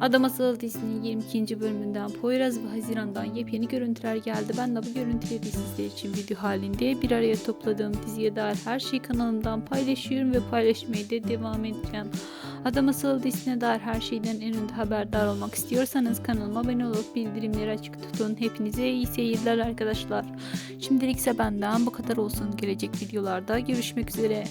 Adam Asıl dizinin 22. bölümünden Poyraz ve Haziran'dan yepyeni görüntüler geldi. Ben de bu görüntüleri sizler için video halinde bir araya topladığım diziye dair her şeyi kanalımdan paylaşıyorum ve paylaşmaya da devam edeceğim. Adam Asıl dizisine dair her şeyden en önde haberdar olmak istiyorsanız kanalıma abone olup bildirimleri açık tutun. Hepinize iyi seyirler arkadaşlar. Şimdilik ise benden bu kadar olsun. Gelecek videolarda görüşmek üzere.